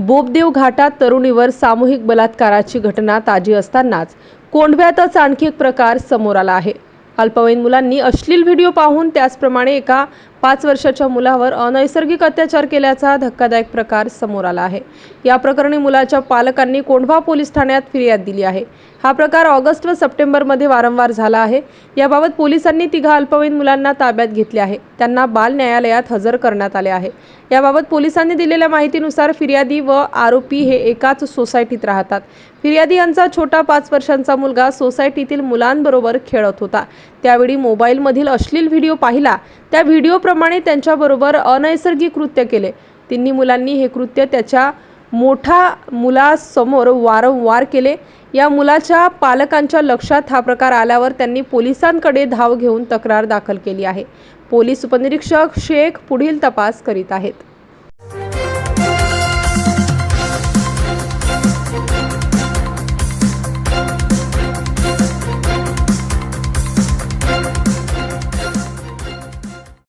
बोबदेव घाटात तरुणीवर सामूहिक बलात्काराची घटना ताजी असतानाच कोंडव्यातच आणखी एक प्रकार समोर आला आहे. अल्पवयीन मुलांनी अश्लील व्हिडिओ पाहून त्याचप्रमाणे एका पाच वर्षाच्या मुलावर अनैसर्गिक अत्याचार केल्याचा धक्कादायक प्रकार समोर आला आहे. या प्रकरणी मुलाच्या पालकांनी कोंढवा पोलीस ठाण्यात फिर्याद दिली आहे. हा प्रकार ऑगस्ट व सप्टेंबरमध्ये वारंवार झाला आहे. याबाबत पोलिसांनी तिघा अल्पवयीन मुलांना ताब्यात घेतले आहे. त्यांना बाल न्यायालयात हजर करण्यात आले आहे. याबाबत पोलिसांनी दिलेल्या माहितीनुसार फिर्यादी व आरोपी हे एकाच सोसायटीत राहतात. फिर्यादी यांचा छोटा पाच वर्षांचा मुलगा सोसायटीतील मुलांबरोबर खेळत होता. त्यावेळी मोबाईलमधील अश्लील व्हिडिओ पाहिला त्या व्हिडिओप्रमाणे त्यांच्याबरोबर अनैसर्गिक कृत्य केले. तिन्ही मुलांनी हे कृत्य त्याच्या मोठा मुलासमोर वारंवार केले. या मुलाच्या पालकांच्या लक्षात हा प्रकार आल्यावर त्यांनी पोलिसांकडे धाव घेऊन तक्रार दाखल केली आहे. पोलीस उपनिरीक्षक शेख पुढील तपास करीत आहेत.